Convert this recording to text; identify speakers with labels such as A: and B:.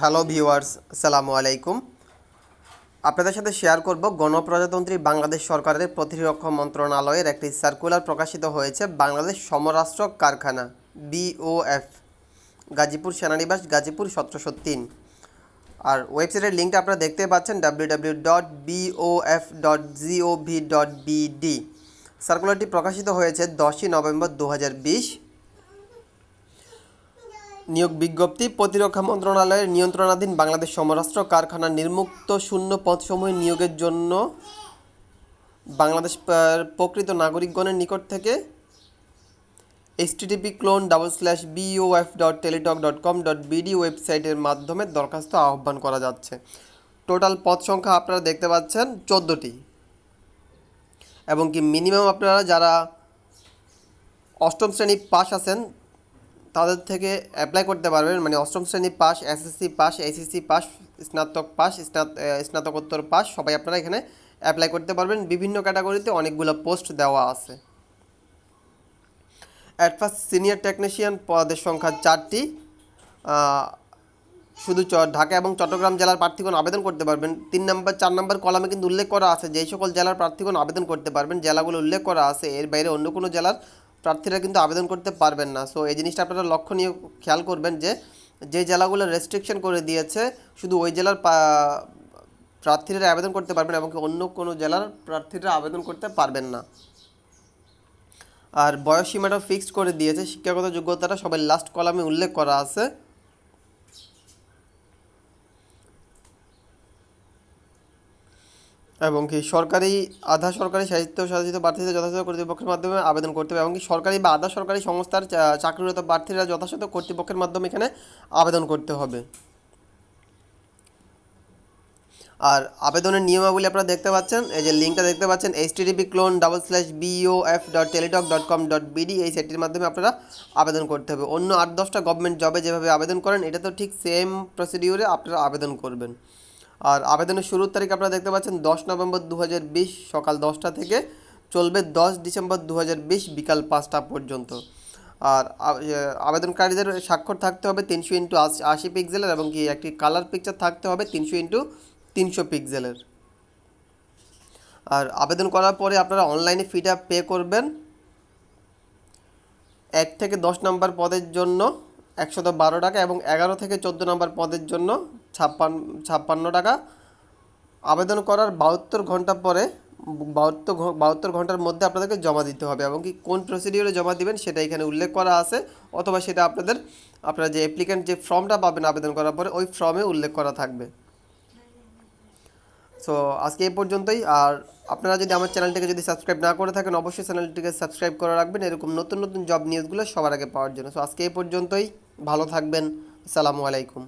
A: Hello viewers আসসালামু আলাইকুম আপনাদের সাথে শেয়ার করব গণপ্রজাতন্ত্রী বাংলাদেশ সরকারের প্রতিরক্ষা মন্ত্রণালয়ের একটি সার্কুলার প্রকাশিত হয়েছে বাংলাদেশ সমরাষ্ট্র কারখানা বিওএফ গাজীপুর সেনানিবাস, গাজীপুর সতেরোশো তিন। আর ওয়েবসাইটের লিঙ্কটা আপনারা দেখতে পাচ্ছেন W W dot BOF dot GOV dot BD সার্কুলারটি প্রকাশিত হয়েছে দশই নভেম্বর দু হাজার বিশ। নিয়োগ বিজ্ঞপ্তি, প্রতিরক্ষা মন্ত্রণালয়ের নিয়ন্ত্রণাধীন বাংলাদেশ সমরাস্ত্র কারখানা নির্মুক্ত শূন্য পদসমূহ নিয়োগের জন্য বাংলাদেশ প্রকৃত নাগরিকগণের নিকট থেকে HTTP colon double slash BOF dot Teletalk dot com dot BD ওয়েবসাইটের মাধ্যমে দরখাস্ত আহ্বান করা যাচ্ছে। টোটাল পদ সংখ্যা আপনারা দেখতে পাচ্ছেন চোদ্দোটি। এবং কি মিনিমাম আপনারা যারা অষ্টম শ্রেণি পাস আছেন তাদের থেকে অ্যাপ্লাই করতে পারবেন মানে অষ্টম শ্রেণি pass SSC pass SSC pass, স্নাতক পাস স্নাতকোত্তর পাস, সবাই আপনারা এখানে অ্যাপ্লাই করতে পারবেন। বিভিন্ন ক্যাটাগরিতে অনেকগুলো পোস্ট দেওয়া আছে। ফার্স্ট সিনিয়র টেকনিশিয়ান পদের সংখ্যা চারটি। শুধু ঢাকা এবং চট্টগ্রাম জেলার প্রার্থীগণ আবেদন করতে পারবেন। তিন নম্বর, চার নম্বর কলামে কিন্তু উল্লেখ করা আছে যেই সকল জেলার প্রার্থীগণ আবেদন করতে পারবেন। জেলাগুলো উল্লেখ করা আছে। এর বাইরে অন্য কোনো জেলার প্রার্থীরা কিন্তু আবেদন করতে পারবেন না। সো এই জিনিসটা আপনারা লক্ষণীয় খেয়াল করবেন যে যে জেলাগুলো রেস্ট্রিকশন করে দিয়েছে, শুধু ওই জেলার প্রার্থীরা আবেদন করতে পারবেন এবং অন্য কোনো জেলার প্রার্থীরা আবেদন করতে পারবেন না। আর বয়স সীমাটা ফিক্সড করে দিয়েছে। শিক্ষাগত যোগ্যতাটা সবাই লাস্ট কলামে উল্লেখ করা আছে। এবং কি সরকারি, আধা সরকারি সাহিত্য শাসিত প্রার্থীদের যথাযথ কর্তৃপক্ষের মাধ্যমে আবেদন করতে হবে এবং কি সরকারি বা আধা সরকারি সংস্থার চাকরিরত প্রার্থীরা যথাযথ কর্তৃপক্ষের মাধ্যমে এখানে আবেদন করতে হবে। আর আবেদনের নিয়মাবলী আপনারা দেখতে পাচ্ছেন, এই যে লিঙ্কটা দেখতে পাচ্ছেন H TTP colon double slash BO F dot Teletalk dot com dot BD এই সাইটটির মাধ্যমে আপনারা আবেদন করতে হবে। অন্য আট দশটা গভর্নমেন্ট জবে যেভাবে আবেদন করেন, এটা তো ঠিক সেম প্রসিডিউরে আপনারা আবেদন করবেন। আর আবেদনের শুরুর তারিখ আপনারা দেখতে পাচ্ছেন দশ নভেম্বর দু হাজার বিশ সকাল দশটা থেকে চলবে দশ ডিসেম্বর দু হাজার বিশ বিকাল পাঁচটা পর্যন্ত। আর আবেদনকারীদের স্বাক্ষর থাকতে হবে তিনশো ইন্টু আশি পিক্সেলের এবং কি একটি কালার পিকচার থাকতে হবে তিনশো ইন্টু তিনশো পিক্সেলের আর আবেদন করার পরে আপনারা অনলাইনে ফিটা পে করবেন এক থেকে দশ নম্বর পদের জন্য একশত বারো টাকা এবং এগারো থেকে চোদ্দ নম্বর পদের জন্য ছাপ্পান্ন ছাপ্পান্ন টাকা। আবেদন করার বাহাত্তর ঘণ্টা পরে বাহাত্তর বাহাত্তর ঘণ্টার মধ্যে আপনাদেরকে জমা দিতে হবে এবং কি কোন প্রসিডিওরে জমা দিবেন সেটা এখানে উল্লেখ করা আছে অথবা সেটা আপনাদের, আপনারা যে অ্যাপ্লিক্যান্ট যে ফর্মটা পাবেন আবেদন করার পরে ওই ফর্মে উল্লেখ করা থাকবে। সো আজকে এই পর্যন্তই। আর আপনারা যদি আমার চ্যানেলটিকে যদি সাবস্ক্রাইব না করে থাকেন, অবশ্যই চ্যানেলটিকে সাবস্ক্রাইব করে রাখবেন। এরকম নতুন নতুন জব নিউজগুলো সবার আগে পাওয়ার জন্য। সো আজকে এই পর্যন্তই। ভালো থাকবেন। আসসালামু আলাইকুম।